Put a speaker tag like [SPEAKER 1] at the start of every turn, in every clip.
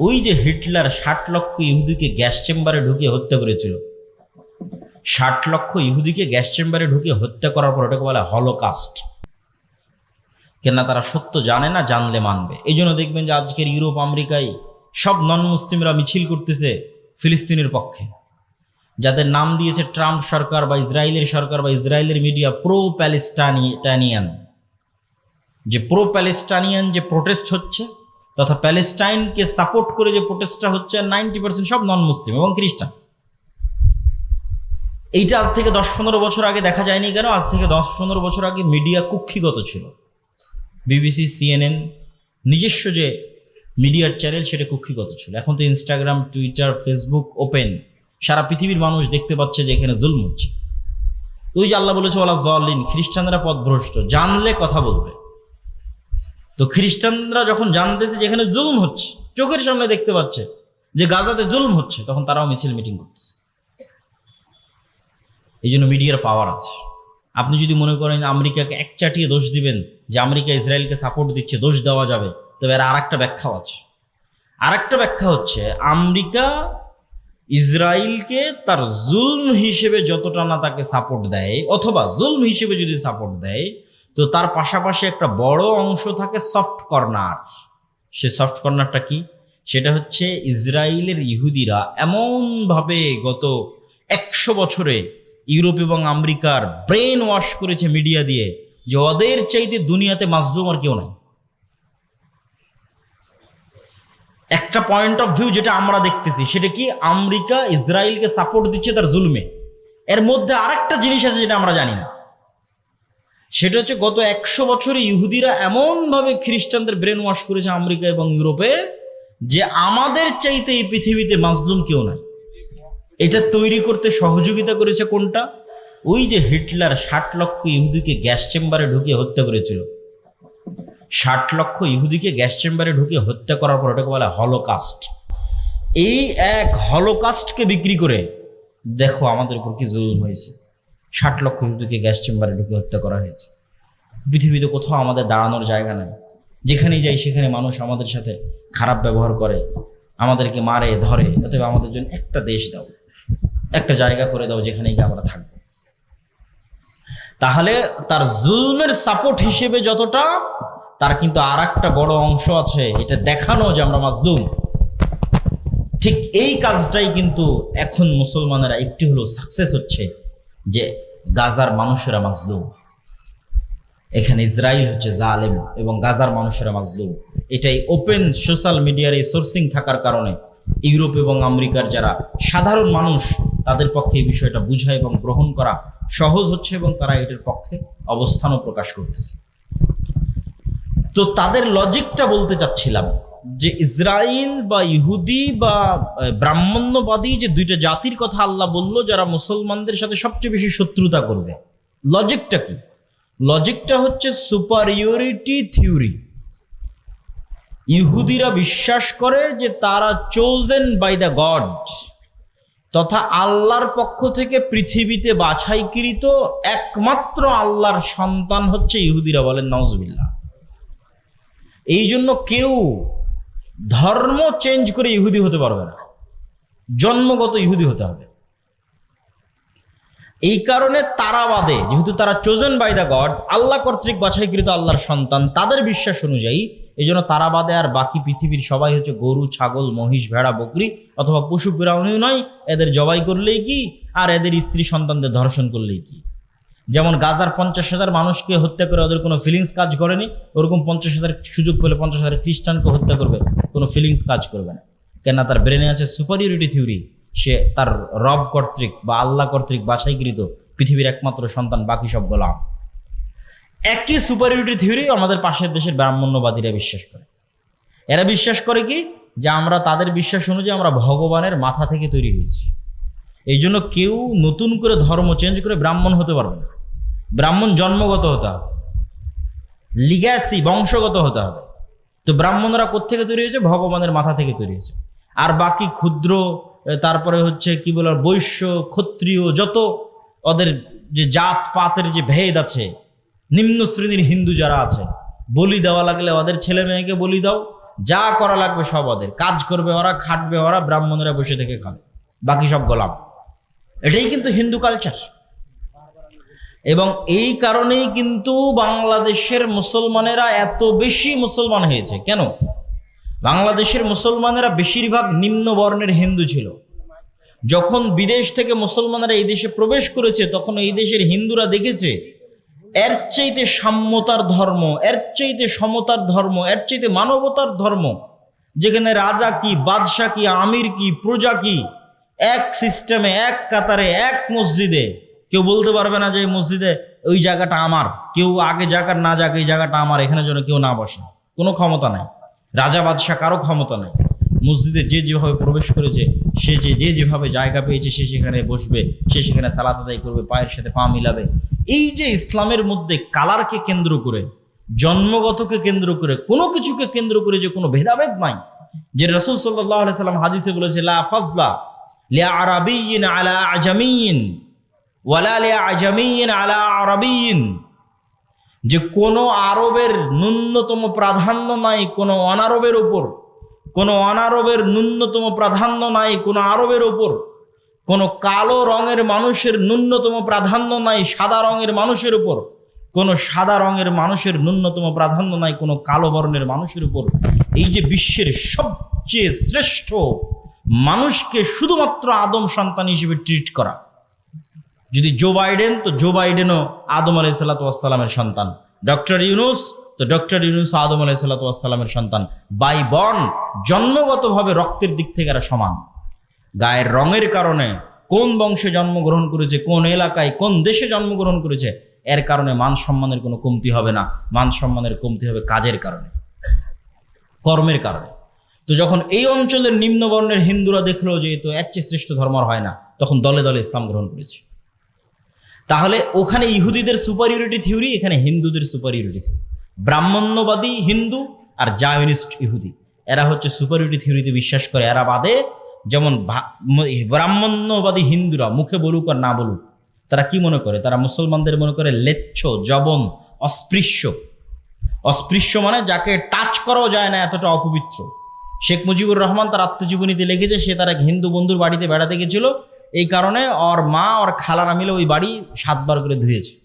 [SPEAKER 1] ওই যে হিটলার ষাট লক্ষ ইহুদিকে গ্যাস চেম্বারে ঢুকিয়ে হত্যা করেছিল। ষাট লক্ষ ইহুদিকে গ্যাস চেম্বারে ঢুকিয়ে হত্যা করার পর ওটাকে বলে হলোকাস্ট। কেননা তারা সত্য জানে না, জানলে মানবে। এই জন্য দেখবেন যে আজকের ইউরোপ, আমেরিকায় সব নন মুসলিমরা মিছিল করতেছে ফিলিস্তিনের পক্ষে। যাদের নাম দিয়েছে ট্রাম্প সরকার বা ইসরায়েলের সরকার বা ইসরায়েলের মিডিয়া প্রো প্যালেস্টানিয়ান যে প্রো প্যালেস্টানিয়ান যে প্রোটেস্ট হচ্ছে তথা প্যালেস্টাইনকে সাপোর্ট করে যে প্রোটেস্টটা হচ্ছে নাইনটি পার্সেন্ট সব নন মুসলিম এবং খ্রিস্টান। এইটা আজ থেকে দশ পনেরো বছর আগে দেখা যায়নি কেন? আজ থেকে দশ পনেরো বছর আগে মিডিয়া কুক্ষিগত ছিল। বিবিসি, সিএনএন, নিজস্ব যে মিডিয়ার চ্যানেল সেটা কুক্ষিগত ছিল। এখন তো ইনস্টাগ্রাম, টুইটার, ফেসবুক ওপেন। সারা পৃথিবীর মানুষ দেখতে পাচ্ছে যে এখানে জুলম হচ্ছে। ওই যে আল্লাহ বলেছে ওলা জলিন খ্রিস্টানরা পথভ্রষ্ট। জানলে কথা বলবে। তো খ্রিস্টানরা যখন জানতেছে যে এখানে জুলম হচ্ছে, চোখের সামনে দেখতে পাচ্ছে যে গাজাতে জুলুম হচ্ছে, তখন তারাও মিছিল মিটিং করতেছে। এই জন্য মিডিয়ার পাওয়ার আছে। আপনি যদি মনে করেন আমেরিকাকে এক চাটিয়ে দোষ দিবেন, যে আমেরিকা ইসরায়েলকে সাপোর্ট দিচ্ছে, দোষ দেওয়া যাবে, তবে এর আর একটা ব্যাখ্যাও আছে। আর একটা ব্যাখ্যা হচ্ছে, আমেরিকা ইসরায়েলকে তার জুলম হিসেবে যতটা না তাকে সাপোর্ট দেয়, অথবা জুলম হিসেবে যদি সাপোর্ট দেয় তো তার পাশাপাশি একটা বড় অংশ থাকে সফট কর্নার সে সফট কর্নারটা কি? সেটা হচ্ছে ইসরায়েলের ইহুদিরা এমনভাবে গত একশো বছরে ইউরোপ এবং আমেরিকার ব্রেন ওয়াশ করেছে মিডিয়া দিয়ে যে ওদের চাইতে দুনিয়াতে মাজলুম আর কেউ নাই। একটা পয়েন্ট অফ ভিউ যেটা আমরা দেখতেছি, সেটা কি? আমেরিকা ইসরায়েলকে সাপোর্ট দিচ্ছে তার জুলমে। এর মধ্যে আরেকটা জিনিস আছে যেটা আমরা জানি না। সেটা হচ্ছে গত একশো বছরে ইহুদিরা এমনভাবে খ্রিস্টানদের ব্রেন ওয়াশ করেছে আমেরিকা এবং ইউরোপে যে আমাদের চাইতে এই পৃথিবীতে মাজলুম কেউ নাই। এটা তৈরি করতে সহযোগিতা করেছে কোনটা? ওই যে হিটলার ষাট লক্ষ ইহুদিকে গ্যাস চেম্বারে ঢুকিয়ে হত্যা করেছিল। ষাট লক্ষ ইহুদিকে গ্যাস চেম্বারে ঢুকিয়ে হত্যা করার পর ওটাকে বলে হলোকাস্ট। এই এক হলোকাস্টকে বিক্রি করে দেখো আমাদের উপর কি জুলুম হয়েছে। ষাট লক্ষ ইহুদিকে গ্যাস চেম্বারে ঢুকে হত্যা করা হয়েছে। পৃথিবীতে কোথাও আমাদের দাঁড়ানোর জায়গা নাই। যেখানেই যাই সেখানে মানুষ আমাদের সাথে খারাপ ব্যবহার করে, আমাদেরকে মারে, ধরে, অতএব আমাদের জন্য একটা দেশ দাও, একটা জায়গা করে দাও যেখানে গিয়ে আমরা থাকব। তাহলে তার জুলমের সাপোর্ট হিসেবে যতটা, তার কিন্তু আর একটা বড় অংশ আছে, এটা দেখানো যে আমরা মাজলুম। ঠিক এই কাজটাই কিন্তু এখন মুসলমানেরা একটি হলো সাকসেস হচ্ছে। যে গাজার মানুষেরা মাজলুম। এখানে ইসরায়েল হচ্ছে জালেম এবং গাজার মানুষেরা মাজলুম। এটাই ওপেন সোশ্যাল মিডিয়ার এই সোর্সিং থাকার কারণে ইউরোপ এবং আমেরিকার যারা সাধারণ মানুষ, তাদের পক্ষে এই বিষয়টা বোঝা এবং গ্রহণ করা সহজ হচ্ছে এবং তারা এটার পক্ষে অবস্থানও প্রকাশ করতেছে। তো তাদের লজিকটা বলতে চাচ্ছিলাম যে ইসরায়েল বা ইহুদি বা ব্রাহ্মণ্যবাদী যে দুইটা জাতির কথা আল্লাহ বলল, যারা মুসলমানদের সাথে সবচেয়ে বেশি শত্রুতা করবে। লজিকটা কি? লজিকটা হচ্ছে সুপারিয়রিটি থিওরি ইহুদিরা বিশ্বাস করে যে তারা চোজেন বাই দ্য গড তথা আল্লাহর পক্ষ থেকে পৃথিবীতে বাছাইকৃত একমাত্র আল্লাহর সন্তান হচ্ছে ইহুদিরা বলেন নওজবিল্লাহ এই জন্য কেউ ধর্ম চেঞ্জ করে ইহুদি হতে পারবে না। জন্মগত ইহুদি হতে হবে। এই কারণে তারাবাদে যেহেতু তারা chosen by the God Allah কর্তৃক বাছাইকৃত আল্লাহর সন্তান, তাদের বিশ্বাস অনুযায়ী এই জন্য তারাবাদে আর বাকি পৃথিবীর সবাই হচ্ছে গরু, ছাগল, মহিষ, ভেড়া, বকরি অথবা পশু প্রাণীও নয়, এদের জবাই করলেই কি? আর এদের স্ত্রী সন্তানদের ধর্ষণ করলেই কি? যেমন গাজার পঞ্চাশ হাজার মানুষকে হত্যা করে ওদের কোনো ফিলিংস কাজ করেনি, ওরকম পঞ্চাশ হাজার সুযোগ পেলে পঞ্চাশ হাজার খ্রিস্টানকে হত্যা করবে, কোনো ফিলিংস কাজ করবে না। কেননা তার ব্রেনে আছে সুপারিয়রিটি থিওরি সে তার রব কর্তৃক বা আল্লাহ কর্তৃক বাছাইকৃত পৃথিবীর একমাত্র সন্তান, বাকি সব গোলাম। একই সুপারিয়রিটি থিওরি আমাদের পাশের দেশের ব্রাহ্মণ্যবাদীরা বিশ্বাস করে। এরা বিশ্বাস করে কি? যে আমরা তাদের বিশ্বাস অনুযায়ী আমরা ভগবানের মাথা থেকে তৈরি হয়েছি। এই জন্য কেউ নতুন করে ধর্ম চেঞ্জ করে ব্রাহ্মণ হতে পারবে না। ব্রাহ্মণ জন্মগত হতে হবে। লিগ্যাসি বংশগত হতে হবে। তো ব্রাহ্মণরা কোত্থেকে তৈরি হয়েছে? ভগবানের মাথা থেকে তৈরি হয়েছে। আর বাকি ক্ষুদ্র তারপরে হচ্ছে কি বলার বৈশ্য, ক্ষত্রিয়, যত ওদের যে জাত পাতের যে ভেদ আছে, নিম্ন শ্রেণির হিন্দু যারা আছে, বলি দেওয়া লাগলে ওদের ছেলে মেয়েকে বলি দাও। যা করা লাগবে সব ওদের। কাজ করবে ওরা, খাটবে ওরা, ব্রাহ্মণরা বসে থেকে খাবে। বাকি সব গোলাম। এটাই কিন্তু হিন্দু কালচার এবং এই কারণেই কিন্তু বাংলাদেশের মুসলমানেরা এত বেশি মুসলমান হয়েছে। কেন? বাংলাদেশের মুসলমানেরা বেশিরভাগ নিম্ন বর্ণের হিন্দু ছিল। যখন বিদেশ থেকে মুসলমানেরা এই দেশে প্রবেশ করেছে, তখন এই দেশের হিন্দুরা দেখেছে, এর চাইতে সাম্যতার ধর্ম, এর চাইতে সমতার ধর্ম, এর চাইতে মানবতার ধর্ম, যেখানে রাজা কি, বাদশাহ কি, আমির কি, প্রজা কি, এক সিস্টেমে, এক কাতারে, এক মসজিদে কেউ বলতে পারবে না যে মসজিদে ওই জায়গাটা আমার। কেউ আগে জায়গার না যাক, এই জায়গাটা আমার এখানে যেন কেউ না বসে। কোনো ক্ষমতা নাই। রাজা বাদশাহ কারও ক্ষমতা নাই। মসজিদে যে যেভাবে প্রবেশ করেছে, সে যে যে যেভাবে জায়গা পেয়েছে, সে সেখানে বসবে, সে সেখানে সালাত আদায় করবে, পায়ের সাথে পা মিলাবে। এই যে ইসলামের মধ্যে কালারকে কেন্দ্র করে, জন্মগতকে কেন্দ্র করে, কোনো কিছুকে কেন্দ্র করে যে কোনো ভেদাভেদ নাই। যে রসুল সাল্লাহ সাল্লাম হাদিসে বলেছে, লা ফাজলা লিয়া আরাবিয়িন আলা আজামিয়িন ওয়ালা লিয়া আলা আরাবিয়িন যে কোনো আরবের ন্যূনতম প্রাধান্য নাই, কোনো অনারবের উপর। কোনো অনারবের ন্যূনতম প্রাধান্য নাই, কোনো আরবের উপর। কোনো কালো রঙের মানুষের ন্যূনতম প্রাধান্য নাই, সাদা রঙের মানুষের উপর। কোনো সাদা রঙের মানুষের ন্যূনতম প্রাধান্য নাই, কোনো কালো বর্ণের মানুষের উপর। এই যে বিশ্বের সবচেয়ে শ্রেষ্ঠ মানুষকে শুধুমাত্র আদম সন্তান হিসেবে ট্রিট করা। যদি জো বাইডেন তো জো বাইডেনও আদম আলাই সাল্লাতামের সন্তান। ডক্টর ইউনুস তো ডক্টর ইউনুস আদম আলাই সাল্লাতামের সন্তান। বাই বর্ন জন্মগতভাবে রক্তের দিক থেকে এরা সমান। গায়ের রঙের কারণে কোন বংশে জন্মগ্রহণ করেছে, কোন এলাকায়, কোন দেশে জন্মগ্রহণ করেছে, এর কারণে মান সম্মানের কোনো কমতি হবে না। মান সম্মানের কমতি হবে কাজের কারণে, কর্মের কারণে। তো যখন এই অঞ্চলের নিম্নবর্ণের হিন্দুরা দেখল যে তো এর চেয়ে শ্রেষ্ঠ ধর্ম হয় না, তখন দলে দলে ইসলাম গ্রহণ করেছে। তাহলে ওখানে ইহুদিদের সুপারিয়রিটি থিওরি এখানে হিন্দুদের সুপারিয়রিটি থিওরি ব্রাহ্মণ্যবাদী হিন্দু আর জায়নিস্ট ইহুদি। এরা হচ্ছে সুপারিয়রিটি থিওরিতে বিশ্বাস করে। এরা বাদে যেমন ব্রাহ্মণ্যবাদী হিন্দুরা, মুখে বলুক আর না বলুক, তারা কি মনে করে? তারা মুসলমানদের মনে করে লেচ্ছ, জবন, অস্পৃশ্য। অস্পৃশ্য মানে যাকে টাচ করাও যায় না, এতটা অপবিত্র। শেখ মুজিবুর রহমান তার আত্মজীবনীতে লিখেছে, সে তার এক হিন্দু বন্ধুর বাড়িতে বেড়াতে গেছিল এই কারণে ওর মা, ওর খালারা মিলে ওই বাড়ি সাতবার করে ধুয়েছে।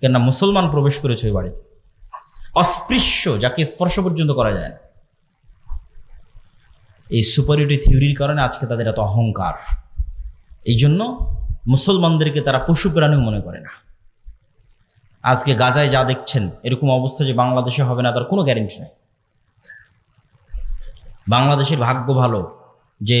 [SPEAKER 1] কেননা মুসলমান প্রবেশ করেছে ওই বাড়িতে। অস্পৃশ্য, যাকে স্পর্শ পর্যন্ত করা যায় না। এই সুপারিটি থিওরির কারণে আজকে তাদের এত অহংকার। এই জন্য মুসলমানদেরকে তারা পশু প্রাণীও মনে করে না। আজকে গাজায় যা দেখছেন, এরকম অবস্থা যে বাংলাদেশে হবে না, তার কোনো গ্যারেন্টি নেই। বাংলাদেশের ভাগ্য ভালো যে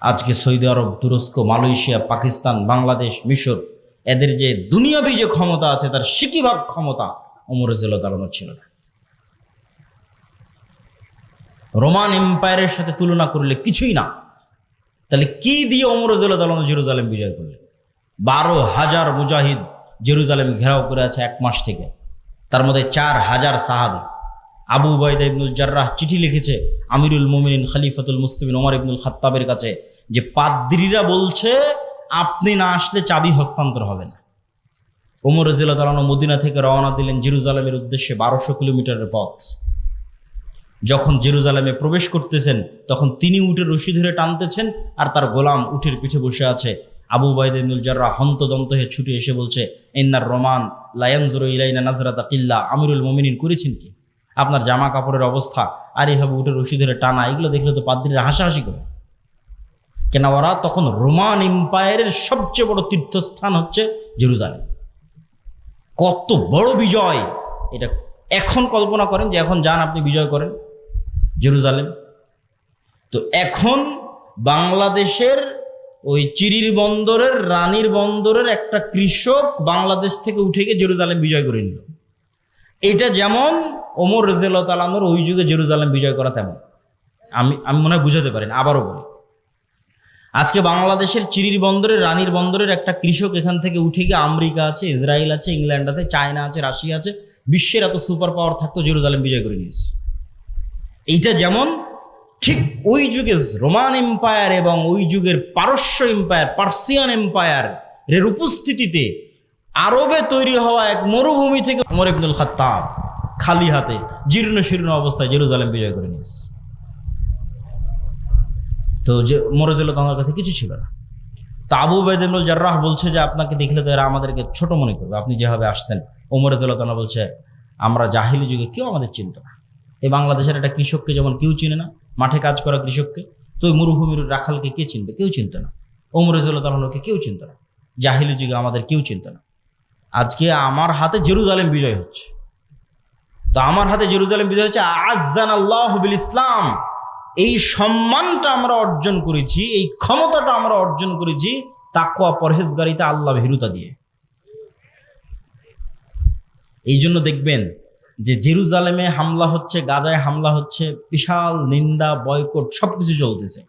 [SPEAKER 1] আজকে সৌদি আরব, তুরস্ক, মালয়েশিয়া, পাকিস্তান, বাংলাদেশ, মিশর, এদের যে দুনিয়াবি যে ক্ষমতা আছে, তার সিকিভাগ ক্ষমতা অমর তালানোর ছিল না। রোমান এম্পায়ারের সাথে তুলনা করলে কিছুই না। তাহলে কি দিয়ে অমর তালানো জেরুজালেম বিজয় করলেন? বারো হাজার মুজাহিদ জেরুজালেম ঘেরাও করে আছে এক মাস থেকে। তার মধ্যে চার হাজার সাহাবি। আবু উবাইদা ইবনুল জার্রাহ চিঠি লিখেছে আমিরুল মুমিনিন খলিফাতুল মুস্তিবিন ওমর ইবনুল খাত্তাবের কাছে যে পাদ্রিরা বলছে, আপনি না আসলে চাবি হস্তান্তর হবে না। ওমর রাজিল্লাহ তালানো মদিনা থেকে রওনা দিলেন জেরুজালেমের উদ্দেশ্যে বারোশো কিলোমিটারের পথ। যখন জেরুজালেমে প্রবেশ করতেছেন, তখন তিনি উঠে রশি ধরে টানতেছেন আর তার গোলাম উঠের পিঠে বসে আছে। আবু বাইদুল জাররা হন্তদন্ত হয়ে ছুটে এসে বলছে এন্নার রমান লায়ানজুর ইলাইনা নাজরাতা কিল্লা। আমিরুল মমিনিন করেছেন কি? আপনার জামা কাপড়ের অবস্থা, আর এইভাবে উঠে রশি ধরে টানা, এগুলো দেখলে তো পাদ্রীরা হাসাহাসি করে। কেন ওরা তখন রোমান এম্পায়ারের সবচেয়ে বড় তীর্থস্থান হচ্ছে জেরুজালেম। কত বড় বিজয়! এটা এখন কল্পনা করেন যে এখন যান আপনি বিজয় করেন জেরুজালেম। তো এখন বাংলাদেশের ওই চিরির বন্দরের, রানীর বন্দরের একটা কৃষক বাংলাদেশ থেকে উঠে গিয়ে জেরুজালেম বিজয় করে নিল। এটা যেমন ওমর রেজেল তালানোর ওই যুগে জেরুজালেম বিজয় করা তেমন। আমি আমি মনে হয় বুঝাতে পারেন, আবারও বলি। আজকে বাংলাদেশের চিরির বন্দরের রানীর বন্দরের একটা কৃষক এখান থেকে উঠে গিয়ে আমেরিকা আছে, ইসরায়েল আছে, ইংল্যান্ড আছে, চায়না আছে, রাশিয়া আছে, বিশ্বের এত সুপার পাওয়ার থাকতো জেরুজালেম বিজয় করে নিয়েছে। এইটা যেমন ঠিক ওই যুগে রোমান এম্পায়ার এবং ওই যুগের পারস্য এম্পায়ার, পার্সিয়ান এম্পায়ার এর উপস্থিতিতে আরবে তৈরি হওয়া এক মরুভূমি থেকে ওমর ইবনুল খাত্তাব। খালি হাতে, জীর্ণ শীর্ণ অবস্থায় জেরুজালেম বিজয় করে নিয়েছে। তো যে মরজুল্লাহ তাঁর কাছে কিছু ছিল না। তো আবু বেদিনুল জার্রাহ বলছে যে, আপনাকে দেখলে তো এরা আমাদেরকে ছোট মনে করবে। আপনি যেভাবে আসছেন ওমরজুল্লাহ তালা বলছে, আমরা জাহিলি যুগে কেউ আমাদের চিনত না। এই বাংলাদেশের একটা কৃষককে যেমন কেউ চিনে না, মাঠে কাজ করা কৃষককে, তো ওই মরুভূমির রাখালকে কে চিনবে? কেউ চিনত না। ওমরজুল্লাহ তালাকে কেউ চিনত না। জাহিলি যুগে আমাদের কেউ চিনত না। আজকে আমার হাতে জেরুজালেম বিজয় হচ্ছে। তো আমার হাতে জেরুজালেম বিজয় হচ্ছে আজান আল্লাহ বিল ইসলাম এই সম্মানটা আমরা অর্জন করেছি, এই ক্ষমতাটা আমরা অর্জন করেছি তাকুয়া পরহেজগারিতা আল্লাহ ভীরুতা দিয়ে। এই জন্য দেখবেন যে জেরুজালেমে হামলা হচ্ছে, গাজায় হামলা হচ্ছে, বিশাল নিন্দা, বয়কট সবকিছু চলতেছে।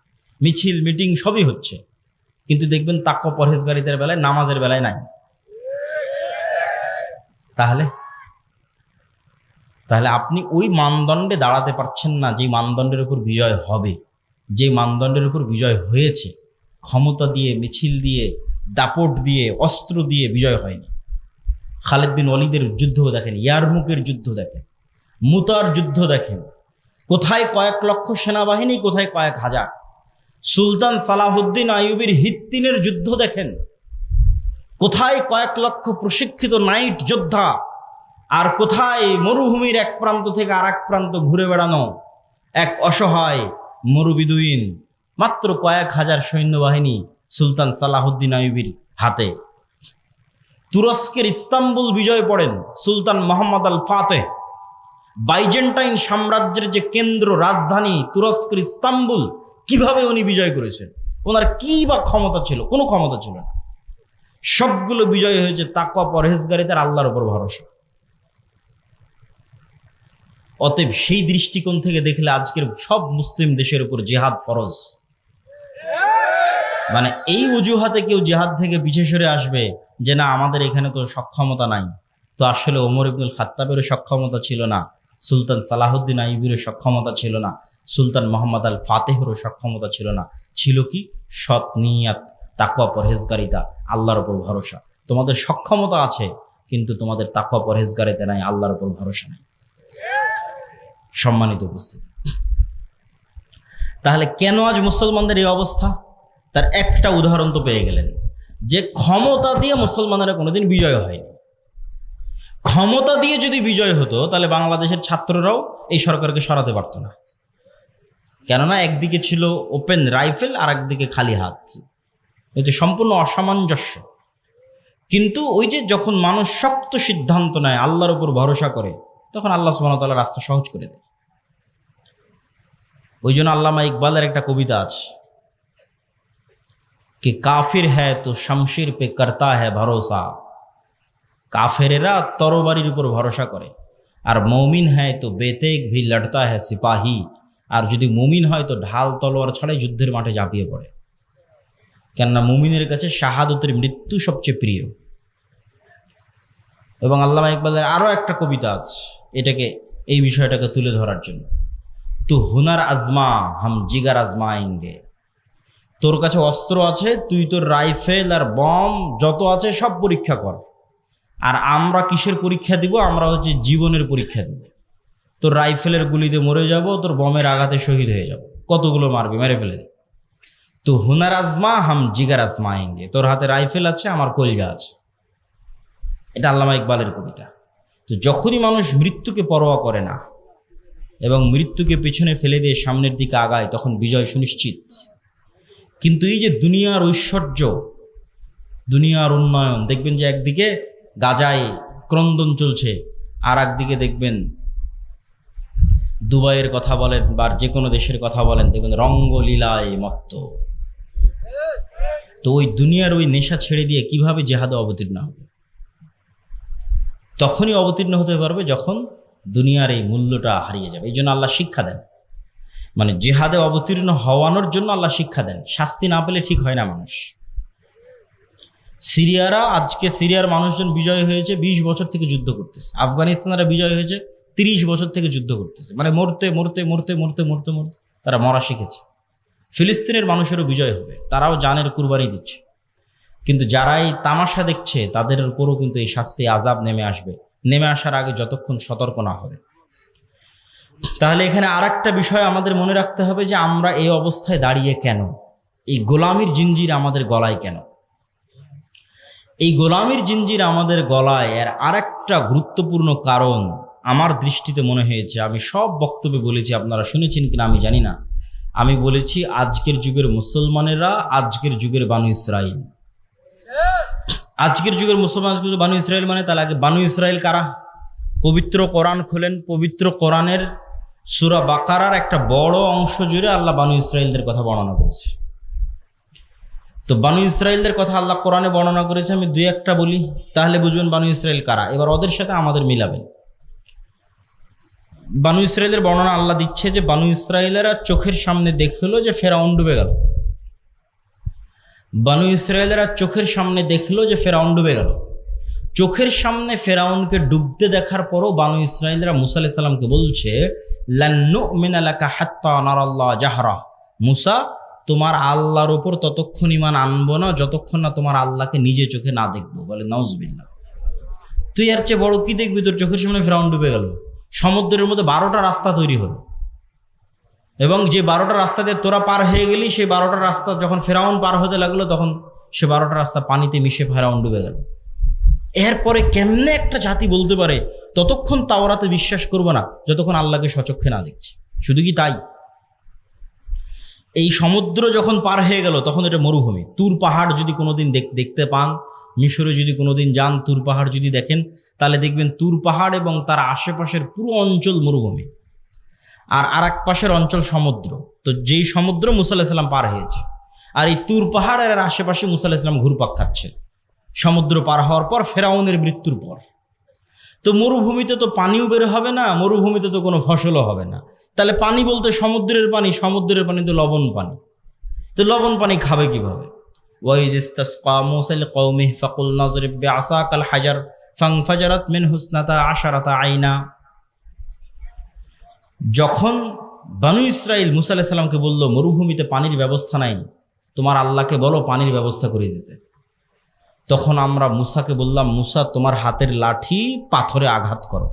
[SPEAKER 1] মিছিল, মিটিং সবই হচ্ছে। কিন্তু দেখবেন তাকুয়া পরহেজগারিতার বেলায়, নামাজের বেলায় নাই। তাহলে তাহলে আপনি ওই মানদণ্ডে দাঁড়াতে পারছেন না যে মানদণ্ডের উপর বিজয় হবে। যে মানদণ্ডের উপর বিজয় হয়েছে, ক্ষমতা দিয়ে, মিছিল দিয়ে, দাপট দিয়ে, অস্ত্র দিয়ে বিজয় হয়নি। খালেদ বিন অলিদের যুদ্ধ দেখেন, ইয়ারমুকের যুদ্ধ দেখেন, মুতার যুদ্ধ দেখেন। কোথায় কয়েক লক্ষ সেনাবাহিনী, কোথায় কয়েক হাজার। সুলতান সালাহুদ্দিন আইয়ুবের হিত্তিনের যুদ্ধ দেখেন। কোথায় কয়েক লক্ষ প্রশিক্ষিত নাইট যোদ্ধা আর কোথায় মরুভূমির এক প্রান্ত থেকে আর প্রান্ত ঘুরে বেড়ানো? এক অসহায় মরুবিদুইন, মাত্র কয়েক হাজার সৈন্যবাহিনী সুলতান সালাহুদ্দিন আইবির হাতে। তুরস্কের ইস্তাম্বুল বিজয় পড়েন সুলতান মোহাম্মদ আল ফাতে বাইজেন্টাইন সাম্রাজ্যের যে কেন্দ্র রাজধানী তুরস্কের ইস্তাম্বুল, কীভাবে উনি বিজয় করেছেন? ওনার কি বা ক্ষমতা ছিল? কোনো ক্ষমতা ছিল না। সবগুলো বিজয় হয়েছে তাকওয়া পরহেজগারিতার আল্লাহর উপর ভরসা। অতএব সেই দৃষ্টিকোণ থেকে দেখলে আজকের সব মুসলিম দেশের উপর জেহাদ ফরজ। মানে এই অজুহাতে কেউ জেহাদ থেকে পিছিয়ে সরে আসবে যে না, আমাদের এখানে তো সক্ষমতা নাই। তো আসলে ওমর ইবনুল খাত্তাবেরও সক্ষমতা ছিল না, সুলতান সালাহুদ্দিন আইবিরও সক্ষমতা ছিল না, সুলতান মোহাম্মদ আল ফাতেহেরও সক্ষমতা ছিল না। ছিল কি? সৎ নিয়াত তাকুয়া পরহেজগারিতা, আল্লাহর উপর ভরসা। তোমাদের সক্ষমতা আছে, কিন্তু তোমাদের তাকুয়া পরহেজগারিতা নাই, আল্লাহর উপর ভরসা নাই। সম্মানিত উপস্থিতি। তাহলে কেন আজ মুসলমানদের এই অবস্থা? তার একটা উদাহরণ তো পেয়ে গেলেন। যে ক্ষমতা দিয়ে মুসলমানেরা কোনোদিন বিজয় হয়নি। ক্ষমতা দিয়ে যদি বিজয় হতো, তাহলে বাংলাদেশের ছাত্ররাও এই সরকারকে সরাতে পারত না। কেননা একদিকে ছিল ওপেন রাইফেল আর একদিকে খালি হাত। এতে সম্পূর্ণ অসামঞ্জস্য। কিন্তু ওই যে যখন মানুষ শক্ত সিদ্ধান্ত নেয়, আল্লাহর উপর ভরসা করে তখন আল্লাহ সুবাহতাল্লাহ রাস্তা সহজ করে দেয়। ওই জন্য আল্লামা ইকবালের একটা কবিতা আছে। কি কাফির হ্যায় তো শামশির পে কর্তা হ্যায় ভরসা। কাফেরেরা তরবারির উপর ভরসা করে। আর মৌমিন হ্যায় তো বেতেক ভি লড়তা হ্যায় সিপাহি। আর যদি মুমিন হয় তো ঢাল, তলোয়ার ছাড়াই যুদ্ধের মাঠে ঝাঁপিয়ে পড়ে। কেননা মুমিনের কাছে শাহাদতের মৃত্যু সবচেয়ে প্রিয়। এবং আল্লামা ইকবালের আরও একটা কবিতা আছে, এটাকে, এই বিষয়টাকে তুলে ধরার জন্য। তু হুনার আজমা হাম জিগার আজমায়েঙ্গে তোর কাছে অস্ত্র আছে, তুই তোর রাইফেল আর বম যত আছে সব পরীক্ষা কর। আর আমরা কিসের পরীক্ষা দিব? আমরা হচ্ছে জীবনের পরীক্ষা দিব। তোর রাইফেলের গুলিতে মরে যাব, তোর বমের আঘাতে শহীদ হয়ে যাব। কতগুলো মারবি? মেরে ফেলে তো হুনার আজমা হাম জিগার আজমা আয়েঙ্গে তোর হাতে রাইফেল আছে, আমার কলজা আছে। এটা আল্লামা ইকবালের কবিতা। তো যখনই মানুষ মৃত্যুকে পরোয়া করে না এবং মৃত্যুকে পেছনে ফেলে দিয়ে সামনের দিকে আগায়, তখন বিজয় সুনিশ্চিত। কিন্তু এই যে দুনিয়ার ঐশ্বর্য, দুনিয়ার উন্নয়ন, দেখবেন যে একদিকে গাজায় ক্রন্দন চলছে আর একদিকে দেখবেন দুবাইয়ের কথা বলেন বা যে কোনো দেশের কথা বলেন, দেখবেন রঙ্গলীলায় মত্ত। তো ওই দুনিয়ার ওই নেশা ছেড়ে দিয়ে কীভাবে জেহাদে অবতীর্ণ হবে? তখনই অবতীর্ণ হতে পারবে যখন দুনিয়ার এই মূল্যটা হারিয়ে যাবে। এই জন্য আল্লাহ শিক্ষা দেন। মানে জেহাদে অবতীর্ণ হওয়ানোর জন্য আল্লাহ শিক্ষা দেন। শাস্তি না পেলে ঠিক হয় না মানুষ। সিরিয়ারা আজকে সিরিয়ার মানুষজন বিজয় হয়েছে ২০ বছর থেকে যুদ্ধ করতেছে। আফগানিস্তানেরা বিজয় হয়েছে, তিরিশ বছর থেকে যুদ্ধ করতেছে। মানে মরতে মরতে মরতে মরতে মরতে মরতে তারা মরা শিখেছে। ফিলিস্তিনের মানুষেরও বিজয় হবে। তারাও জানের কুরবানি দিচ্ছে। কিন্তু যারা এই তামাশা দেখছে, তাদের উপরও কিন্তু এই শাস্তি আজাব নেমে আসবে। নেমে আসার আগে যতক্ষণ সতর্ক না হবে তাহলে এখানে আর একটা বিষয় আমাদের মনে রাখতে হবে যে, আমরা এই অবস্থায় দাঁড়িয়ে কেন? এই গোলামির জিঞ্জির আমাদের গলায় কেন? এই গোলামির জিঞ্জির আমাদের গলায় এর আরেকটা গুরুত্বপূর্ণ কারণ আমার দৃষ্টিতে মনে হয়েছে। আমি সব বক্তব্যে বলেছি, আপনারা শুনেছেন কিনা আমি জানি না। আমি বলেছি, আজকের যুগের মুসলমানেরা, আজকের যুগের বানু ইসরাইল। আজকের যুগের মুসলমান বানু ইসরায়েল মানে? তাহলে আগে বানু ইসরায়েল কারা? পবিত্র কোরআন খোলেন। পবিত্র কোরআনের সুরা বাকারার একটা বড় অংশ জুড়ে আল্লাহ বানু ইসরায়েলদের কথা বর্ণনা করেছে। তো বানু ইসরায়েলদের কথা আল্লাহ কোরআনে বর্ণনা করেছে, আমি দুই একটা বলি, তাহলে বুঝবেন বানু ইসরায়েল কারা। এবার ওদের সাথে আমাদের মিলাবেন বানু ইসরায়েলের বর্ণনা আল্লাহ দিচ্ছে যে, বানু ইসরায়েলেরা চোখের সামনে দেখল যে ফেরাউন ডুবে গেল। বানু ইসরায়েলেরা চোখের সামনে দেখল যে ফেরাউন ডুবে গেল। চোখের সামনে ফেরাউনকে ডুবতে দেখার পরও বানু ইসরায়েলরা মুসা আলাইহিস সালামকে বলছে জাহরা। মুসা, তোমার আল্লাহর উপর ততক্ষণ ইমান আনব না, যতক্ষণ না তোমার আল্লাহকে নিজে চোখে না দেখব। বলে নজবিল্লা তুই আর চেয়ে বড় কি দেখবি? তোর চোখের সামনে ফেরাউন ডুবে গেল। সমুদ্রের মধ্যে বারোটা রাস্তা তৈরি হলো। এবং যে বারোটা রাস্তা দিয়ে তোরা পার হয়ে গেলি, সেই বারোটা রাস্তা যখন ফেরাউন পার হতে লাগল, তখন সে বারোটা রাস্তা পানিতে মিশে ফেরাউন ডুবে গেল। এরপরে কেমনে একটা জাতি বলতে পারে, ততক্ষণ তাওরাতে বিশ্বাস করব না, যতক্ষণ আল্লাহকে সচক্ষে না দেখছি। শুধু কি তাই? এই সমুদ্র যখন পার হয়ে গেল, তখন এটা মরুভূমি। তুর পাহাড় যদি কোনোদিন দেখ- দেখতে পান, মিশরে যদি কোনোদিন যান, তুর পাহাড় যদি দেখেন, তাহলে দেখবেন তুর পাহাড় এবং তার আশেপাশের পুরো অঞ্চল মরুভূমি। আর আর এক পাশের অঞ্চল সমুদ্র। তো যেই সমুদ্র মুসা আলাহিসাল্লাম পার হয়েছে, আর এই তুর পাহাড়ের আশেপাশে মুসা আলাহিসাল্লাম ঘুরপাক খাচ্ছে। সমুদ্র পার হওয়ার পর ফেরাউনের মৃত্যুর পর। তো মরুভূমিতে তো পানিও বের হবে না, মরুভূমিতে তো কোনো ফসলও হবে না। তাহলে পানি বলতে সমুদ্রের পানি সমুদ্রের পানি তো লবণ পানি। তো লবণ পানি খাবে কীভাবে? ফাকুল নাজরিব বিআসাকাল হাজার ফাংফাজারাত মিন হুসনাতা আশারাতা আইনা। যখন বানু ইসরাইল মুসা আলাইহিস সালামকে বলল, মরুভূমিতে পানির ব্যবস্থা নাই, তোমার আল্লাহকে বলো পানির ব্যবস্থা করে দিতে। তখন আমরা মুসাকে বললাম, মুসা, তোমার হাতের লাঠি পাথরে আঘাত করো।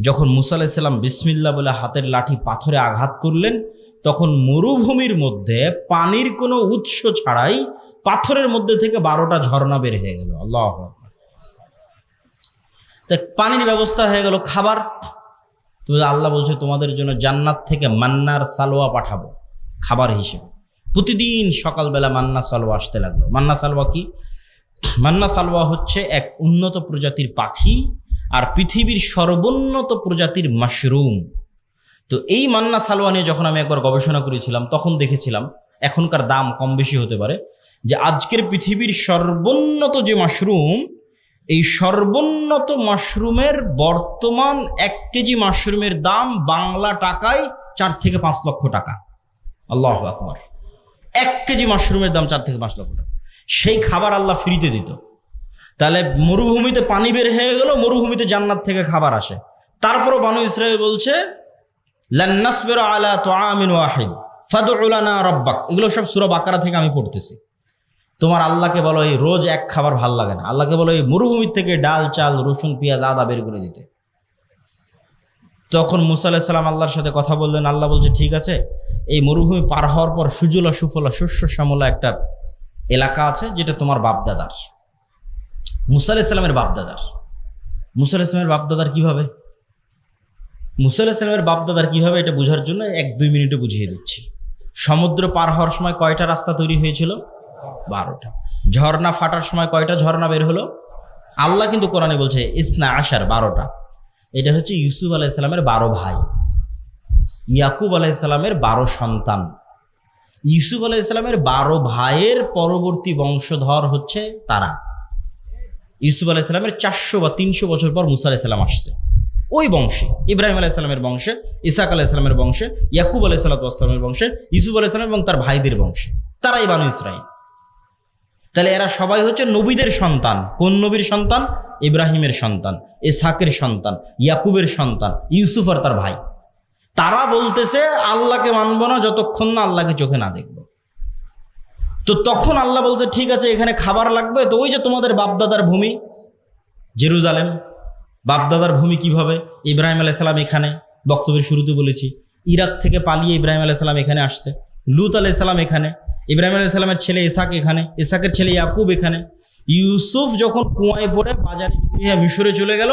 [SPEAKER 1] যখন মুসা আলাইসাল্লাম বিসমিল্লা বলে হাতের লাঠি পাথরে আঘাত করলেন, তখন মরুভূমির মধ্যে পানির কোনো উৎস ছাড়াই পাথরের মধ্যে থেকে বারোটা ঝর্ণা বের হয়ে গেল। আল্লাহ। পানির ব্যবস্থা হয়ে গেল খাবার। তো আল্লাহ বলছে, তোমাদের জন্য জান্নাত থেকে মান্নার সালোয়া পাঠাবো, খাবার হিসেবে। প্রতিদিন সকালবেলা মান্না সালোয়া আসতে লাগল। মান্না সালোয়া কি? মান্না সালোয়া হচ্ছে এক উন্নত প্রজাতির পাখি আর পৃথিবীর সর্বোন্নত প্রজাতির মাশরুম। তো এই মান্না সালোয়া নিয়ে যখন আমি একবার গবেষণা করেছিলাম, তখন দেখেছিলাম, এখনকার দাম কম বেশি হতে পারে, যে আজকের পৃথিবীর সর্বোন্নত যে মাশরুম এই সর্বোন্নত মাশরুমের বর্তমান এক কেজি মাশরুমের দাম বাংলা টাকায় চার থেকে পাঁচ লক্ষ টাকা। আল্লাহ আকবর। এক কেজি মাশরুমের দাম চার থেকে পাঁচ লক্ষ টাকা। সেই খাবার আল্লাহ ফ্রিতে দিত। তাহলে মরুভূমিতে পানি বের হয়ে গেল, মরুভূমিতে জান্নাত থেকে খাবার আসে। তারপরও বানু ইসরায়েল বলছে লান্নাসবির আলা তো আমিন ওয়াহিদ ফাদুলানা রব্বাক। এগুলো সব সুরা বাকারা থেকে আমি পড়তেছি। তোমার আল্লাহকে বলো এই রোজ এক খাবার ভালো লাগে না। আল্লাহকে বলো এই মরুভূমির থেকে ডাল, চাল, রসুন, পেঁয়াজ, আদা বের করে দিতে। তখন মুসা আলাহিসাল্লাম আল্লাহর সাথে কথা বললেন, আল্লাহ বলছে, ঠিক আছে, এই মরুভূমি পার হওয়ার পর সুজলা সুফলা শস্য শ্যামলা একটা এলাকা আছে, যেটা তোমার বাপদাদার। মুসা আলাহিসাল্লামের বাপদাদার। মুসা আলাহিসাল্লামের বাপদাদার কীভাবে? মুসা আলাহিসাল্লামের বাপদাদার কীভাবে, এটা বোঝার জন্য এক দুই মিনিটে বুঝিয়ে দিচ্ছি। সমুদ্র পার হওয়ার সময় কয়টা রাস্তা তৈরি হয়েছিল? বারোটা। ঝর্ণা ফাটার সময় কয়টা ঝর্ণা বের হলো? আল্লাহ কিন্তু কোরআনে বলছে, ইসনা আশার বারোটা। এটা হচ্ছে ইউসুফ আলাইসাল্লামের বারো ভাই। ইয়াকুব আলাইসাল্লামের বারো সন্তান। ইউসুফ আলাইসাল্লামের বারো ভাইয়ের পরবর্তী বংশধর হচ্ছে তারা। ইউসুফ আলাইসাল্লামের চারশো বা তিনশো বছর পর মুসা আলাইসাল্লাম আসছে। ওই বংশে, ইব্রাহিম আলাইসাল্লামের বংশে, ইসাক আলাইসাল্লামের বংশে, ইয়াকুব আলাইসাল্লামের বংশে, ইউসুফ আলাইসাল্লাম এবং তার ভাইদের বংশে। তারাই বানু ইসরাইল তাহলে এরা সবাই হচ্ছে নবীদের সন্তান। কোন নবীর সন্তান? ইব্রাহিমের সন্তান এসাকের সন্তান, ইয়াকুবের সন্তান, ইউসুফ আর তার ভাই। তারা বলতেছে, আল্লাহকে মানব না, যতক্ষণ না আল্লাহকে চোখে না দেখব। তো তখন আল্লাহ বলছে, ঠিক আছে, এখানে খাবার লাগবে। তো ওই যে তোমাদের বাপদাদার ভূমি, জেরুজালেম। বাপদাদার ভূমি কীভাবে? ইব্রাহিম আলাইসাল্লাম এখানে, বক্তব্যের শুরুতে বলেছি। ইরাক থেকে পালিয়ে ইব্রাহিম আলাইসাল্লাম এখানে আসছে। লুত আলাইসাল্লাম এখানে। ইব্রাহিম আলাইসাল্লামের ছেলে ইসাক এখানে ইসাকের ছেলে ইয়াকুব এখানে। ইউসুফ যখন কুয়ায় পড়ে বাজারে মিশরে চলে গেল,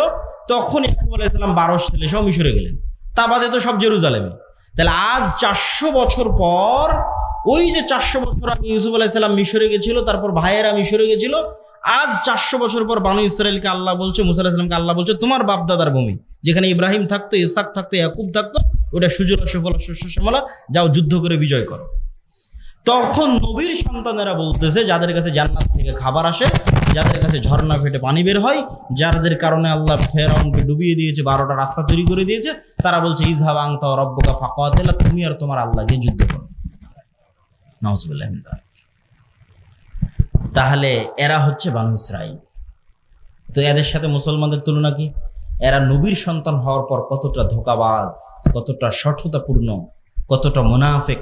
[SPEAKER 1] তখন ইয়াকুব আলাইসাল্লাম বারো ছেলে সব মিশরে গেলেন। তা বাদে তো সব জেরুজালেমে। তাহলে আজ চারশো বছর পর, ওই যে চারশো বছর আগে ইউসুফ আলাইসাল্লাম মিশরে গেছিল, তারপর ভাইয়েরা মিশরে গেছিল, আজ চারশো বছর পর বানু ইসরায়েলকে আল্লাহ বলছে, মুসা আলাহিসামকে আল্লাহ বলছে, তোমার বাপদাদার ভূমি, যেখানে ইব্রাহিম থাকতো ইসাক থাকতো, ইয়াকুব থাকতো, ওটা সুজল, সফল শস্য শ্যামলা যাও যুদ্ধ করে বিজয় করো। তখন নবীর সন্তানেরা বলতেছে, যাদের কাছে জান্নাত থেকে খাবার আসে, যাদের কাছে ঝর্ণা ফেটে পানি বের হয়, যাদের কারণে আল্লাহ ফেরাউনকে ডুবিয়ে দিয়েছে, বারোটা রাস্তা তৈরি করে দিয়েছে, তারা বলছে ইজহাব আংতা রব্বকা ফাঁকা তুমি আর তোমার আল্লাহকে যুদ্ধ করো। তাহলে এরা হচ্ছে বানু ইসরাইল তো এদের সাথে মুসলমানদের তুলনা কি? এরা নবীর সন্তান হওয়ার পর কতটা ধোকাবাজ, কতটা সঠতাপূর্ণ কতটা মুনাফেক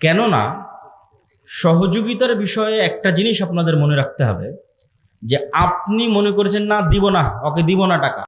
[SPEAKER 1] কেননা সহযোগিতার বিষয়ে একটা জিনিস আপনাদের মনে রাখতে হবে যে আপনি মনে করেছেন, না, দিব না, ওকে দিব না টাকা।